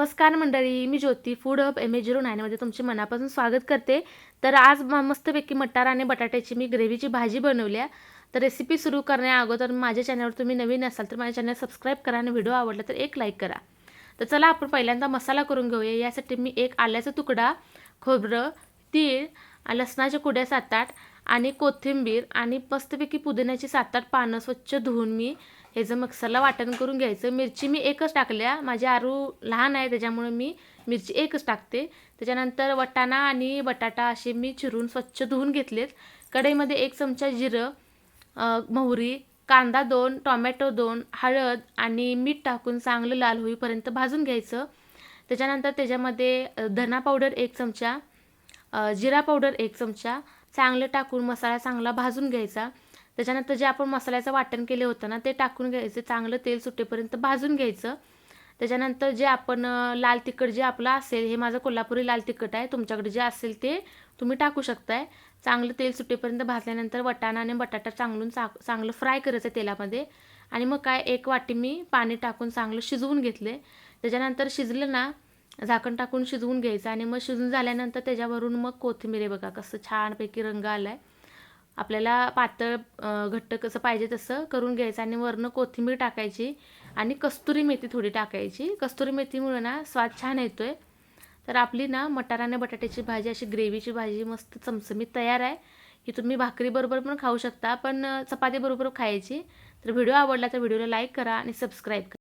नमस्कार मंडळी मी Jyoti food hub M A zero नाईनमध्ये तुमचे मनापासून स्वागत करते. तर आज म- मस्तपैकी मटार आणि बटाट्याची मी ग्रेव्हीची भाजी बनवली आहे. तर रेसिपी सुरू करण्या अगोदर माझ्या चॅनलवर तुम्ही नवीन असाल तर माझ्या चॅनल सबस्क्राईब करा आणि व्हिडिओ आवडला तर एक लाईक करा. तर चला आपण पहिल्यांदा मसाला करून घेऊया. यासाठी मी एक आल्याचा तुकडा खोबरं तीळ लसणाच्या कुड्या सात आठ आणि कोथिंबीर आणि मस्तपैकी पुदिन्याची सात आठ पानं स्वच्छ धुवून मी ह्याचं मिक्सरला वाटण करून घ्यायचं. मिरची मी एकच टाकल्या. माझे आरू लहान आहे त्याच्यामुळे मी मिरची एकच टाकते. त्याच्यानंतर वटाणा आणि बटाटा असे मी चिरून स्वच्छ धुवून घेतलेत. कढईमध्ये एक चमचा जिरं मोहरी कांदा दोन टोमॅटो दोन हळद आणि मीठ टाकून चांगलं लाल होईपर्यंत भाजून घ्यायचं. त्याच्यानंतर त्याच्यामध्ये धना पावडर एक चमचा जिरा पावडर एक चमचा चांगलं टाकून मसाला चांगला भाजून घ्यायचा. त्याच्यानंतर जे आपण मसाल्याचं वाटण केले होतं ना ते टाकून घ्यायचं. चांगलं तेल सुटेपर्यंत भाजून घ्यायचं. त्याच्यानंतर जे आपण लाल तिखट जे आपलं असेल हे माझं कोल्हापुरी लाल तिखट आहे. तुमच्याकडे जे असेल ते तुम्ही टाकू शकताय. चांगलं तेल सुटेपर्यंत भाजल्यानंतर वटाणा आणि बटाटा चांगलून चा चांगलं फ्राय करायचं तेलामध्ये. आणि मग काय एक वाटी मी पाणी टाकून चांगलं शिजवून घेतले. त्याच्यानंतर शिजलं ना झाकण टाकून शिजवून घ्यायचं आणि मग शिजून झाल्यानंतर त्याच्यावरून मग कोथिंबीर आहे बघा कसं छानपैकी रंग आला आहे आपल्याला पातळ घट्ट कसं पाहिजे तसं करून घ्यायचं आणि वरनं कोथिंबीर टाकायची आणि कस्तुरी मेथी थोडी टाकायची. कस्तुरी मेथीमुळे ना स्वाद छान येतो आहे तर आपली ना मटार आणि बटाट्याची भाजी अशी ग्रेव्हीची भाजी मस्त चमचमीत तयार आहे. ही तुम्ही भाकरीबरोबर पण खाऊ शकता पण चपातीबरोबर खायची. तर व्हिडिओ आवडला तर व्हिडिओला लाईक करा आणि सबस्क्राईब करा.